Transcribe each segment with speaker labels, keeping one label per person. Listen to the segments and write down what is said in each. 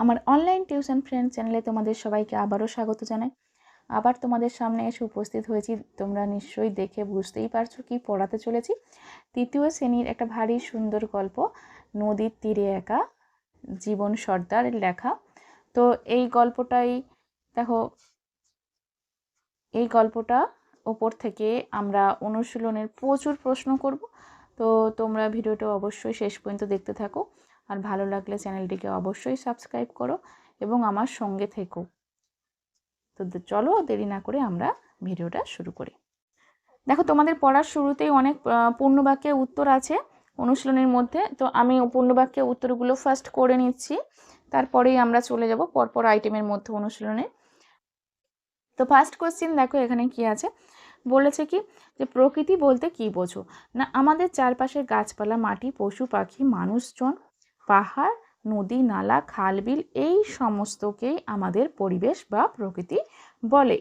Speaker 1: আমার online tuition friend চ্যানেলে তোমাদের সবাইকে আবারও স্বাগত জানাই। আবার তোমাদের সামনে এসে উপস্থিত হয়েছি, তোমরা নিশ্চয়ই দেখে বুঝতেই পারছ কি পড়াতে চলেছি। তৃতীয় শ্রেণির একটা ভারী সুন্দর গল্প, নদীর তীরে একা, জীবন সর্দার লেখা। তো এই গল্পটাই, দেখো, এই গল্পটা ওপর থেকে আমরা অনুশীলনের প্রচুর প্রশ্ন করব। তো তোমরা ভিডিওটা অবশ্যই শেষ পর্যন্ত দেখতে থাকো। আর ভালো লাগলে চ্যানেলটিকে অবশ্যই সাবস্ক্রাইব করো এবং আমার সঙ্গে থেকো। তো চলো দেরি না করে আমরা ভিডিওটা শুরু করি। দেখো, তোমাদের পড়ার শুরুতেই অনেক পূর্ণবাক্যের উত্তর আছে অনুশীলনের মধ্যে। তো আমি পূর্ণবাক্যের উত্তরগুলো ফার্স্ট করে নিচ্ছি, তারপরেই আমরা চলে যাব পরপর আইটেমের মধ্যে অনুশীলনে। তো ফার্স্ট কোশ্চেন দেখো, এখানে কি আছে? বলেছে কি যে, প্রকৃতি বলতে কি বোঝো? না, আমাদের চারপাশের গাছপালা, মাটি, পশু, পাখি, মানুষজন পাহাড়, নদী, নালা খাল বিল এই সমস্তকেই আমাদের পরিবেশ বা প্রকৃতি বলে।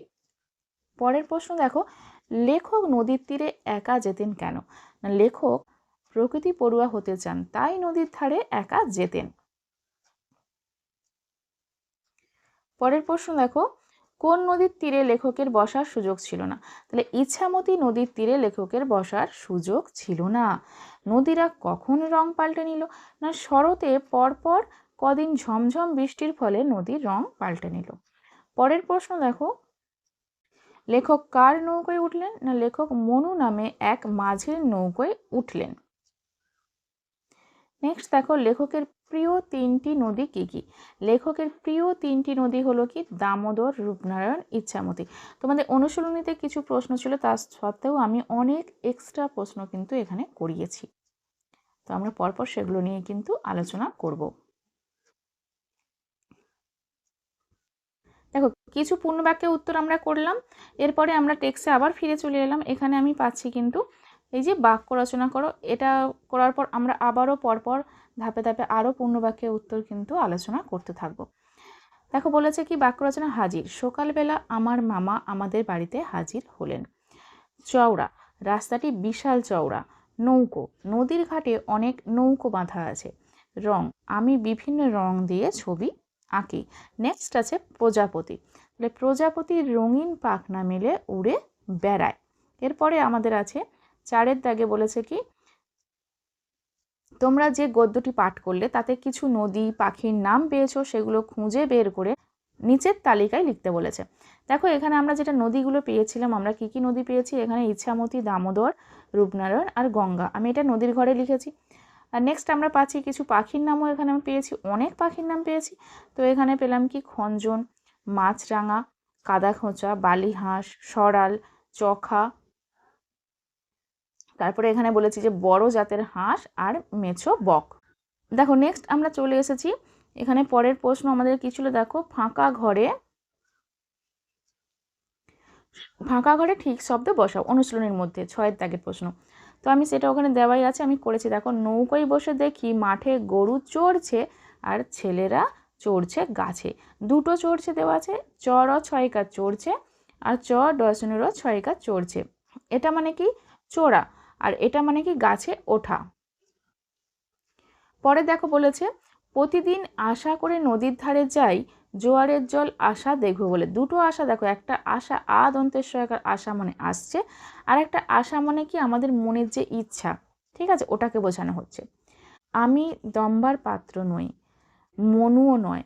Speaker 1: পরের প্রশ্ন দেখো, লেখক নদীর তীরে একা যেতেন কেন? লেখক প্রকৃতি পড়ুয়া হতে চান, তাই নদীর ধারে একা যেতেন। পরের প্রশ্ন দেখো কোন নদীর তীরে লেখকের বসার সুযোগ ছিল না? তাহলে ইচ্ছামতি নদীর তীরে লেখকের বসার সুযোগ ছিল না। নদীরা কখন রং পাল্টে নিল? না শরতে পরপর কদিন ঝমঝম বৃষ্টির ফলে নদীর রং পাল্টে নিল? পরের প্রশ্ন দেখো। লেখক কার নৌকোয় উঠলেন? না লেখক মনু নামে এক মাঝির নৌকোয় উঠলেন? নেক্সট দেখো, লেখকের প্রিয় তিনটি নদী কি কি? লেখকের প্রিয় তিনটি নদী হলো কি? দামোদর, রূপনারায়ণ, ইচ্ছামতি। তোমাদের অনুশীলনীতে কিছু প্রশ্ন ছিল, তা সত্ত্বেও আমি অনেক এক্সট্রা প্রশ্ন কিন্তু এখানে করিয়েছি। তো আমরা পরপর সেগুলো নিয়ে কিন্তু আলোচনা করব। দেখো, কিছু পূর্ণবাক্যের উত্তর আমরা করলাম, এরপরে আমরা টেক্সে আবার ফিরে চলে এলাম। এখানে আমি পাচ্ছি কিন্তু এই যে বাক্য রচনা করো, এটা করার পর আমরা আবারও পরপর ধাপে ধাপে আরও পূর্ণবাক্যের উত্তর কিন্তু আলোচনা করতে থাকব। দেখো, বলেছে কি, বাক্য রচনা হাজির। সকালবেলা আমার মামা আমাদের বাড়িতে হাজির হলেন। চওড়া, রাস্তাটি বিশাল চওড়া, নৌকো। নদীর ঘাটে অনেক নৌকো বাঁধা আছে। রং, আমি বিভিন্ন রং দিয়ে ছবি আঁকি। নেক্সট আছে প্রজাপতি। তাহলে প্রজাপতির রঙিন পাখনা মেলে উড়ে বেড়ায়। এরপরে আমাদের আছে, চারের দাগে বলেছে কি তোমরা যে গদ্যটি পাঠ করলে, তাতে কিছু নদী, পাখির নাম পেয়েছ, সেগুলো খুঁজে বের করে নিচের তালিকায় লিখতে বলেছে। দেখো, এখানে আমরা যেটা নদীগুলো পেয়েছিলাম, আমরা কি কি নদী পেয়েছি? এখানে ইচ্ছামতি দামোদর, রূপনারায়ণ আর গঙ্গা। আমি এটা নদীর ঘরে লিখেছি। আর নেক্সট আমরা পাচ্ছি কিছু পাখির নামও এখানে আমি পেয়েছি, অনেক পাখির নাম পেয়েছি। তো এখানে পেলাম কি? খঞ্জন, মাছরাঙা কাদা খোঁচা বালিহাঁস, সরাল, চখা তারপরে এখানে বলেছি যে বড় জাতের হাঁস আর মেছো বক। দেখো নেক্সট আমরা চলে এসেছি। এখানে পরের প্রশ্ন আমাদের কি ছিল? দেখো, ফাঁকা ঘরে ফাঁকা ঘরে ঠিক শব্দ বসাও, অনুশীলনের মধ্যে, ছয়ের দাগের প্রশ্ন। তো আমি সেটা ওখানে দেওয়াই আছে, আমি করেছি। দেখো, নৌকোয় বসে দেখি মাঠে গরু চড়ছে আর ছেলেরা চড়ছে গাছে। দুটো চড়ছে দেওয়া আছে চর ছয় কাজ চড়ছে আর চ ডসনেরও ছয় কাজ চড়ছে। এটা মানে কি? চোরা আর এটা মানে কি গাছে ওঠা। পরে দেখো বলেছে, প্রতিদিন আশা করে নদীর ধারে যাই, জোয়ারের জল আশা দেখব বলে। দুটো আশা দেখো, একটা আশা আ দন্তেশ্বরকার আশা মানে আসছে, আর একটা আশা মানে কি আমাদের মনের যে ইচ্ছা, ঠিক আছে, ওটাকে বোঝানো হচ্ছে। আমি দম্বার পাত্র নই, মনুও নয়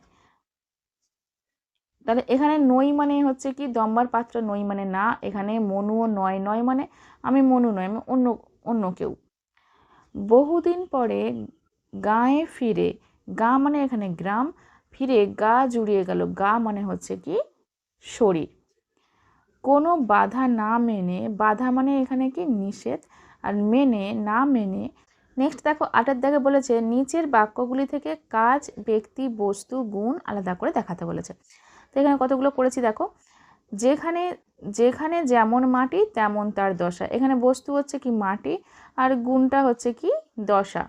Speaker 1: তাহলে এখানে নই মানে হচ্ছে কি, দম্বার পাত্র নই মানে না, এখানে মনুও নয় নয় মানে আমি মনু নয় আমি অন্য অন্য কেউ। বহুদিন পরে গায়ে ফিরে, গা মানে এখানে গ্রাম, ফিরে গা জুড়িয়ে গেল, গা মানে হচ্ছে কি শরীর। কোনো বাধা না মেনে, বাধা মানে এখানে কি নিষেধ, আর মেনে, না মেনে নেক্সট দেখো, আটের দাগে বলেছে, নিচের বাক্যগুলি থেকে কাজ, ব্যক্তি, বস্তু, গুণ আলাদা করে দেখাতে বলেছে। তো এখানে কতগুলো করেছি দেখো? যেখানে যেখানে যেমন মাটি, তেমন তার দশা। এখানে বস্তু হচ্ছে কি মাটি আর গুণটা হচ্ছে কি দশা।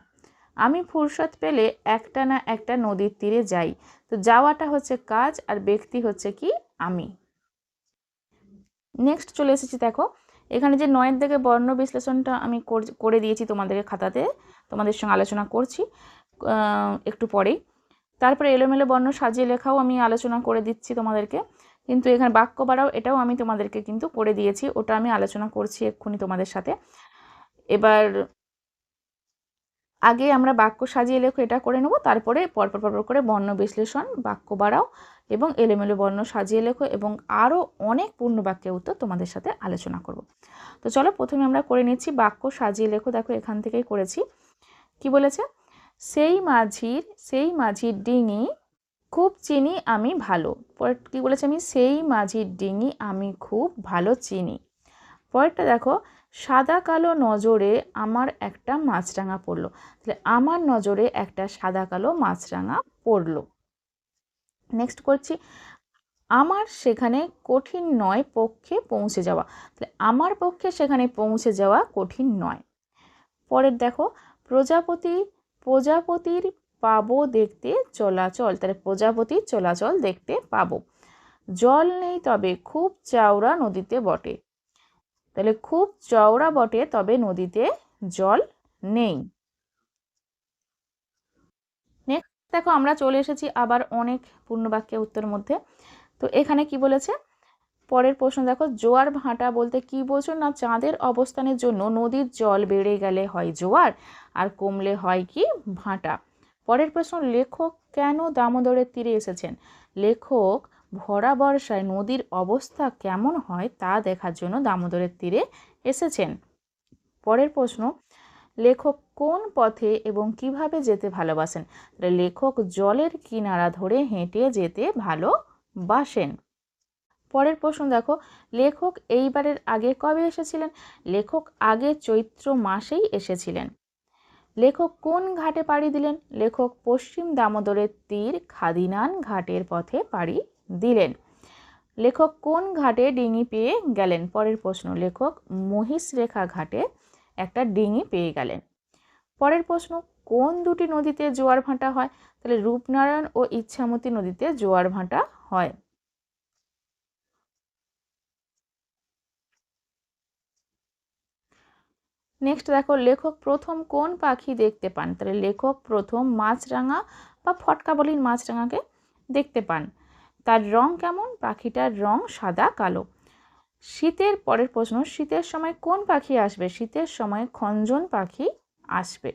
Speaker 1: আমি ফুরসত পেলে একটা না একটা নদীর তীরে যাই। তো যাওয়াটা হচ্ছে কাজ আর ব্যক্তি হচ্ছে কি আমি। নেক্সট চলে এসেছি দেখো। এখানে যে নয়ের দিকে বর্ণ বিশ্লেষণটা আমি করে দিয়েছি তোমাদের খাতাতে, তোমাদের সঙ্গে আলোচনা করছি একটু পরেই। তারপরে এলোমেলো বর্ণ সাজিয়ে লেখাও আমি আলোচনা করে দিচ্ছি তোমাদেরকে। কিন্তু এখানে বাক্য বাড়াও, এটাও আমি তোমাদেরকে কিন্তু করে দিয়েছি, ওটা আমি আলোচনা করছি এক্ষুনি তোমাদের সাথে। এবার আগে আমরা বাক্য সাজিয়ে লেখো, এটা করে নেব, তারপরে পরপর পরপর করে বর্ণ বিশ্লেষণ, বাক্য বাড়াও এবং এলোমেলো বর্ণ সাজিয়ে লেখো এবং আরও অনেক পূর্ণ বাক্যের উত্তর তোমাদের সাথে আলোচনা করব। তো চলো প্রথমে আমরা করে নিচ্ছি বাক্য সাজিয়ে লেখো, দেখো এখান থেকেই করেছি। কি বলেছে? সেই মাঝির সেই মাঝির ডিঙি খুব চিনি আমি ভালো। পরে কী বলেছে আমি? সেই মাঝির ডিঙি আমি খুব ভালো চিনি। পরেরটা দেখো, সাদা কালো নজরে আমার একটা মাছরাঙা পড়ল। তাহলে আমার নজরে একটা সাদা কালো মাছরাঙা পড়ল। নেক্সট করছি, আমার সেখানে কঠিন নয় পক্ষে পৌঁছে যাওয়া। তাহলে আমার পক্ষে সেখানে পৌঁছে যাওয়া কঠিন নয়। পরের দেখো, প্রজাপতি প্রজাপতির পাবো দেখতে চলাচল, তাহলে প্রজাপতির চলাচল দেখতে পাবো। জল নেই তবে খুব চাওড়া নদীতে বটে। তাহলে খুব চওড়া বটে তবে নদীতে জল নেই। দেখো আমরা চলে এসেছি আবার অনেক পূর্ণবাক্যের উত্তর মধ্যে। তো এখানে কি বলেছে? পরের প্রশ্ন, দেখো, জোয়ার ভাঁটা বলতে কি বলছো না চাঁদের অবস্থানের জন্য নদীর জল বেড়ে গেলে হয় জোয়ার আর কমলে হয় কি ভাঁটা? পরের প্রশ্ন, লেখক কেন দামোদরের তীরে এসেছেন? লেখক ভরা বর্ষায় নদীর অবস্থা কেমন হয় তা দেখার জন্য দামোদরের তীরে এসেছেন। পরের প্রশ্ন, লেখক কোন পথে এবং কীভাবে যেতে ভালোবাসেন? লেখক জলের কিনারা ধরে হেঁটে যেতে ভালোবাসেন। পরের প্রশ্ন দেখো, লেখক এইবারের আগে কবে এসেছিলেন? লেখক আগে চৈত্র মাসেই এসেছিলেন। লেখক কোন ঘাটে পাড়ি দিলেন? লেখক পশ্চিম দামোদরের তীর খাদিনান ঘাটের পথে পাড়ি দিলেন। লেখক কোন ঘাটে ডিঙি পেয়ে গেলেন? পরের প্রশ্ন, লেখক মহিষরেখা ঘাটে একটা ডিঙি পেয়ে গেলেন। পরের প্রশ্ন, কোন দুটি নদীতে জোয়ার ভাঁটা হয়? তাহলে রূপনারায়ণ ও ইচ্ছামতী নদীতে জোয়ার ভাঁটা হয়। নেক্সট দেখো, লেখক প্রথম কোন পাখি দেখতে পান? তাহলে লেখক প্রথম মাছরাঙা বা ফটকা বলির মাছরাঙাকে দেখতে পান। তার রং কেমন? পাখিটার রং সাদা, কালো। শীতের পরের প্রশ্ন, শীতের সময় কোন পাখি আসবে? শীতের সময় খঞ্জন পাখি আসবে।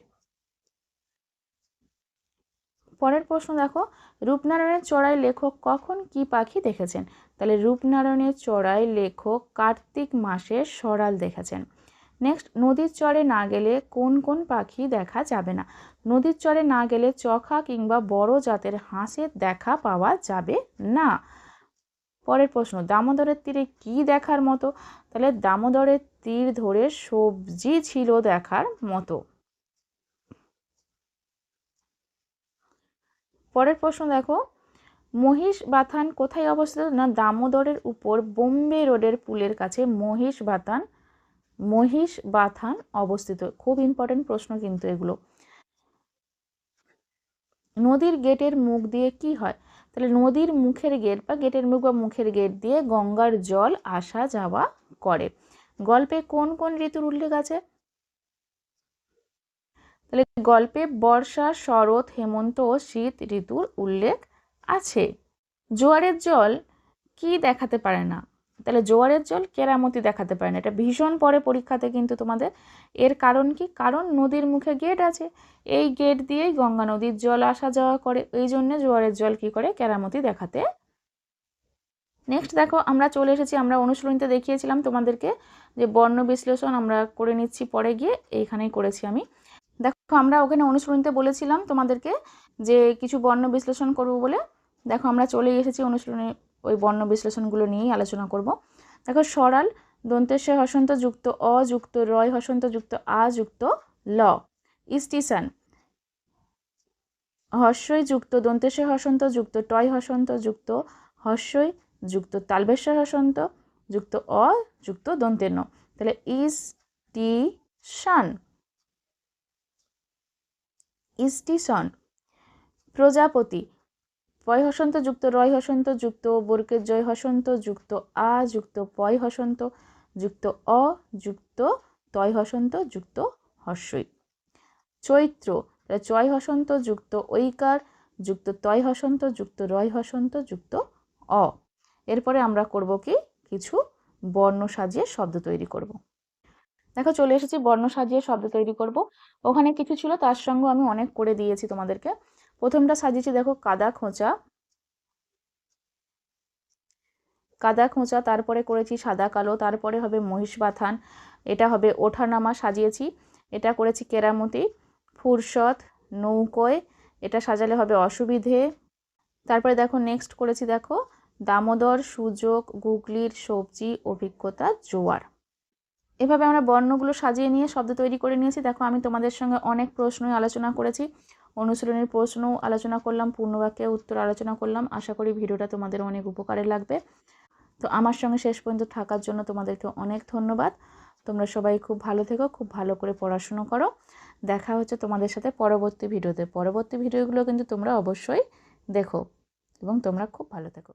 Speaker 1: পরের প্রশ্ন দেখো, রূপনারায়ণের চড়াই লেখক কখন কি পাখি দেখেছেন? তাহলে রূপনারায়ণের চড়াই লেখক কার্তিক মাসে সরাল দেখেছেন। নেক্সট নদীর চরে না গেলে কোন কোন পাখি দেখা যাবে না? নদীর চরে না গেলে চখা কিংবা বড় জাতের হাঁসের দেখা পাওয়া যাবে না। পরের প্রশ্ন, দামোদরের তীরে কি দেখার মতো? তাহলে দামোদরের তীর ধরে সবজি ছিল দেখার মতো। পরের প্রশ্ন দেখো, মহিষ বাথান কোথায় অবস্থিত? না, দামোদরের উপর বোম্বে রোডের পুলের কাছে মহিষ বাথান মহিষ বাথান অবস্থিত। খুব ইম্পর্টেন্ট প্রশ্ন কিন্তু এগুলো। নদীর গেটের মুখ দিয়ে কি হয়? তাহলে নদীর মুখের গেট বা গেটের মুখ বা মুখের গেট দিয়ে গঙ্গার জল আসা যাওয়া করে। গল্পে কোন কোন ঋতুর উল্লেখ আছে? তাহলে গল্পে বর্ষা, শরৎ, হেমন্ত ও শীত ঋতুর উল্লেখ আছে। জোয়ারের জল কি দেখাতে পারে না? তাহলে জোয়ারের জল কেরামতি দেখাতে পারে না এটা ভীষণ পরে পরীক্ষাতে কিন্তু তোমাদের এর কারণ কি? কারণ নদীর মুখে গেট আছে। এই গেট দিয়েই গঙ্গা নদীর জল আসা যাওয়া করে। এই জন্য জোয়ারের জল কি করে? কেরামতি দেখাতে। নেক্সট দেখো, আমরা চলে এসেছি। আমরা অনুশীলনীতে দেখিয়েছিলাম তোমাদেরকে যে বর্ণ বিশ্লেষণ আমরা করে নিচ্ছি পরে গিয়ে। এইখানেই করেছি আমি। দেখো, আমরা ওখানে অনুশীলনীতে বলেছিলাম তোমাদেরকে যে কিছু বর্ণ বিশ্লেষণ করব বলে। দেখো, আমরা চলে এসেছি অনুশীলনী ওই বর্ণ বিশ্লেষণগুলো নিয়েই আলোচনা করব। দেখো, সরাল দন্তেশ্ব হসন্ত যুক্ত অ যুক্ত রয় হসন্ত যুক্ত আ যুক্ত ল। স্টেশন হর্ষই যুক্ত দন্তেশ্ব হসন্ত যুক্ত টয় হসন্ত যুক্ত হর্ষই যুক্ত তালবেশ্বর হসন্ত যুক্ত অ যুক্ত দন্তের ন তাহলে ইস টি শান ইস্টিশন প্রজাপতি পয় হসন্ত যুক্ত, রয় হসন্ত যুক্ত বর্গের জয় হসন্ত যুক্ত, আ যুক্ত, পয় হসন্ত যুক্ত, অ যুক্ত, তয় হসন্ত যুক্ত হর্ষই চৈত্র চয় হসন্ত যুক্ত, ঐকার যুক্ত, তয় হসন্ত যুক্ত, রয় হসন্ত যুক্ত, অ। এরপরে আমরা করব কি? কিছু বর্ণ সাজিয়ে শব্দ তৈরি করব। দেখো, চলে এসেছি, বর্ণ সাজিয়ে শব্দ তৈরি করব। ওখানে কিছু ছিল, তার সঙ্গে আমি অনেক করে দিয়েছি তোমাদেরকে। প্রথমটা সাজিয়েছি, দেখো, কাদা খোঁচা। কাদা খোঁচা, তারপরে করেছি সাদা কালো, তারপরে হবে মহিষ বাথান, এটা হবে ওঠানামা সাজিয়েছি, এটা করেছি কেরামতি, ফুরসত, নৌকোয়, এটা সাজালে হবে অসুবিধে। তারপরে দেখো নেক্সট করেছি দেখো, দামোদর, সুযোগ, গুগলির, সবজি, অভিজ্ঞতা, জোয়ার। এভাবে আমরা বর্ণগুলো সাজিয়ে নিয়ে, শব্দ তৈরি করে নিয়েছি। দেখো, আমি তোমাদের সঙ্গে অনেক প্রশ্নই আলোচনা করেছি। অনুশীলনের প্রশ্নও আলোচনা করলাম পূর্ণবাক্যে উত্তর আলোচনা করলাম। আশা করি ভিডিওটা তোমাদের অনেক উপকারে লাগবে। তো আমার সঙ্গে শেষ পর্যন্ত থাকার জন্য তোমাদেরকে অনেক ধন্যবাদ। তোমরা সবাই খুব ভালো থেকো, খুব ভালো করে পড়াশুনো করো। দেখা হচ্ছে তোমাদের সাথে পরবর্তী ভিডিওতে। পরবর্তী ভিডিওগুলো কিন্তু তোমরা অবশ্যই দেখো এবং তোমরা খুব ভালো থেকো।